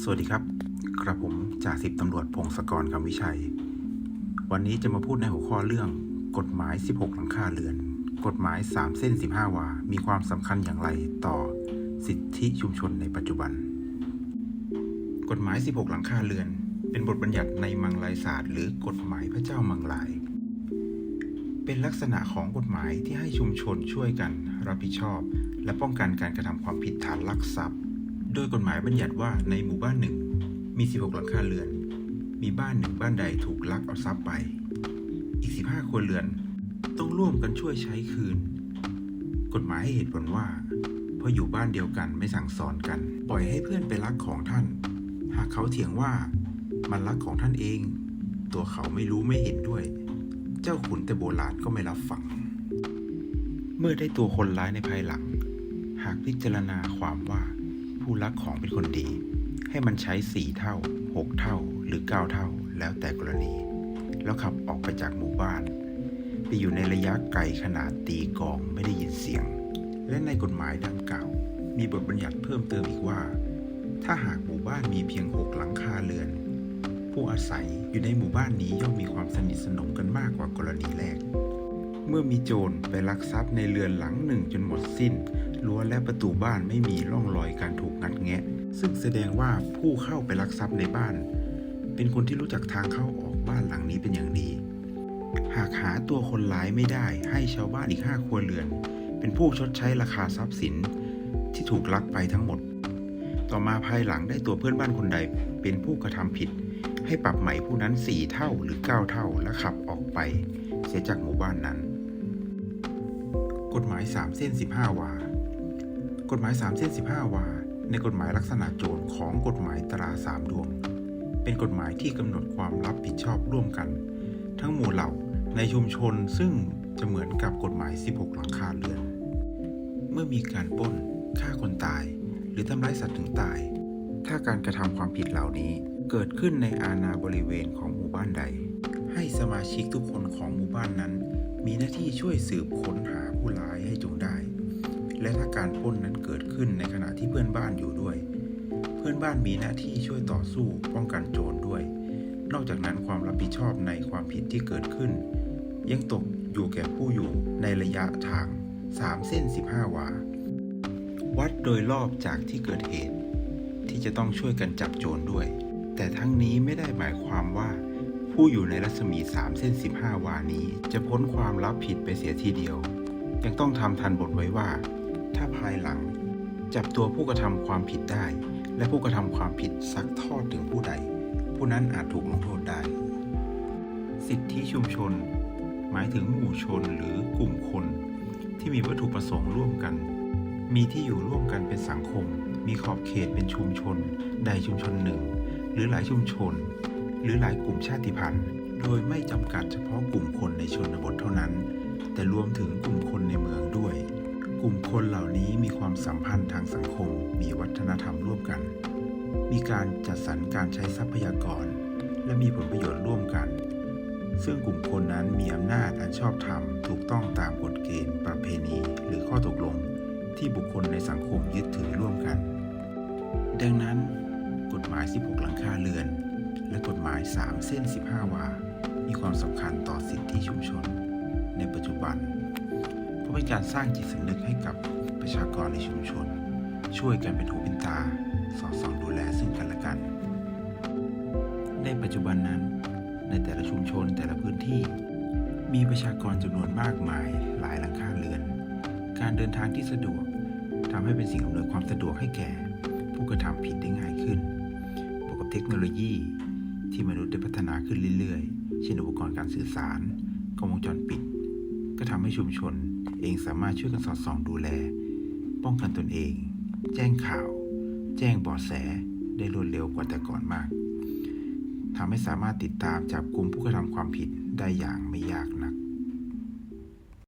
สวัสดีครับ กระผมจ่าสิบตำรวจพงศกรคำวิชัย วันนี้จะมาพูดในหัวข้อเรื่อง กฎหมาย 16 หลังคาเรือน กฎหมาย 3 เส้น 15 วา มีความสำคัญอย่างไรต่อสิทธิชุมชนในปัจจุบัน กฎหมาย 16 หลังคาเรือน เป็นบทบัญญัติในมังลายศาสตร์หรือกฎหมายพระเจ้ามังลาย เป็นลักษณะของกฎหมายที่ให้ชุมชนช่วยกันรับผิดชอบ และป้องกันการกระทำความผิดฐานลักทรัพย์ โดยกฎหมายบัญญัติว่าในหมู่บ้านหนึ่งมี 16 หลังคาเรือน มีบ้านหนึ่งบ้านใดถูกลักเอาทรัพย์ไป อีก 15 ครัวเรือน ต้องร่วมกันช่วยใช้คืน กฎหมายให้เหตุผลว่า เพราะอยู่บ้านเดียวกันไม่สั่งสอนกัน ปล่อยให้เพื่อนไปลักของท่าน หากเขาเถียงว่ามันลักของท่านเอง ตัวเขาไม่รู้ไม่เห็นด้วย เจ้าขุนแต่โบราณก็ไม่รับฟัง เมื่อได้ตัวคนร้ายในภายหลัง หากพิจารณาความว่า ผู้ลักของเป็นคนดี ให้มันใช้สี่เท่าหกเท่าหรือเก้าเท่า แล้วแต่กรณี แล้วขับออกไปจากหมู่บ้าน ไปอยู่ในระยะไกลขนาดตีกองไม่ได้ยินเสียง และในกฎหมายดังกล่าว มีบทบัญญัติเพิ่มเติมอีกว่า ถ้าหากหมู่บ้านมีเพียงหกหลังคาเรือน ผู้อาศัยอยู่ในหมู่บ้านนี้ย่อมมีความสนิทสนมกันมากกว่ากรณีแรก เมื่อมีโจรไปลักทรัพย์ในเรือนหลังหนึ่งจนหมดสิ้น รั้วและประตูบ้านไม่มีร่องรอยการถูกงัดแงะ ซึ่งแสดงว่าผู้เข้าไปลักทรัพย์ในบ้าน เป็นคนที่รู้จักทางเข้าออกบ้านหลังนี้เป็นอย่างดี หากหาตัวคนร้ายไม่ได้ให้ชาวบ้านอีกห้าครัวเรือน เป็นผู้ชดใช้ราคาทรัพย์สินที่ถูกลักไปทั้งหมด ต่อมาภายหลังได้ตัวเพื่อนบ้านคนใดเป็นผู้กระทำผิด ให้ปรับใหม่ผู้นั้นสี่เท่าหรือเก้าเท่าและขับออกไป เสียจากหมู่บ้านนั้น กฎหมาย 3 เส้น 15 วา กฎหมาย3เส้น15 วา ในกฎหมายลักษณะโจรของกฎหมายตราสามดวง เป็นกฎหมายที่กำหนดความรับผิดชอบร่วมกัน ทั้งหมู่เหล่าในชุมชนซึ่งจะเหมือนกับกฎหมาย 16 หลังคาเรือน เมื่อมีการปล้นฆ่าคนตาย หรือทำร้ายสัตว์ถึงตาย ถ้าการกระทำความผิดเหล่านี้เกิดขึ้นในอาณาบริเวณของหมู่บ้านใด ให้สมาชิกทุกคนของหมู่บ้านนั้น มีหน้าที่ช่วยสืบค้นหาผู้ร้ายให้จงได้ และถ้าการปล้นนั้นเกิดขึ้นในขณะที่เพื่อนบ้านอยู่ด้วย เพื่อนบ้านมีหน้าที่ช่วยต่อสู้ป้องกันโจรด้วย นอกจากนั้นความรับผิดชอบในความผิดที่เกิดขึ้น ยังตกอยู่แก่ผู้อยู่ในระยะทาง 3 เส้น 15 วา วัดโดยรอบจากที่เกิดเหตุ ที่จะต้องช่วยกันจับโจรด้วย แต่ทั้งนี้ไม่ได้หมายความว่าผู้อยู่ในรัศมี 3 เส้น 15 วานี้ จะพ้นความรับผิดไปเสียทีเดียว ยังต้องทำทันบทไว้ว่า ถ้าภายหลัง จับตัวผู้กระทำความผิดได้ และผู้กระทำความผิดซักทอดถึงผู้ใด ผู้นั้นอาจถูกลงโทษได้ สิทธิชุมชน หมายถึงหมู่ชนหรือกลุ่มคน ที่มีวัตถุประสงค์ร่วมกัน มีที่อยู่ร่วมกันเป็นสังคม มีขอบเขตเป็นชุมชน ใดชุมชนหนึ่ง หรือหลายชุมชน หรือหลายกลุ่มชาติพันธุ์ โดยไม่จำกัดเฉพาะกลุ่มคนในชนบทเท่านั้น แต่รวมถึงกลุ่มคนในเมืองด้วย กลุ่มคนเหล่านี้มีความสัมพันธ์ทางสังคม มีวัฒนธรรมร่วมกัน มีการจัดสรรการใช้ทรัพยากร และมีผลประโยชน์ร่วมกัน ซึ่งกลุ่มคนนั้นมีอำนาจอันชอบธรรมถูกต้องตามกฎเกณฑ์ ประเพณี หรือข้อตกลง ที่บุคคลในสังคมยึดถือร่วมกัน ดังนั้น กฎหมาย 16 หลังคาเรือน และกฎหมาย 3 เส้น 15 วา มีความสำคัญต่อสิทธิชุมชน ในปัจจุบัน เพราะเป็นการสร้างจิตสำนึกให้กับประชากรในชุมชน ช่วยกันเป็นหูเป็นตา สอดส่องดูแลซึ่งกันและกัน ในปัจจุบันนั้น ในแต่ละชุมชนแต่ละพื้นที่ มีประชากรจำนวนมากมายหลายหลังคาเรือน การเดินทางที่สะดวกทำให้เป็นสิ่งอำนวยความสะดวกให้แก่ ผู้กระทำผิดได้ง่ายขึ้นบวกกับเทคโนโลยี ที่มนุษย์ได้พัฒนาขึ้นเรื่อยๆ เช่นอุปกรณ์การสื่อสารกล้องวงจรปิด ก็ทำให้ชุมชน เองสามารถช่วยกันสอดส่องดูแล ป้องกันตนเอง แจ้งข่าว แจ้งเบาะแสได้รวดเร็วกว่าแต่ก่อนมากทำให้สามารถติดตามจับกลุ่มผู้กระทำความผิดได้อย่างไม่ยากนัก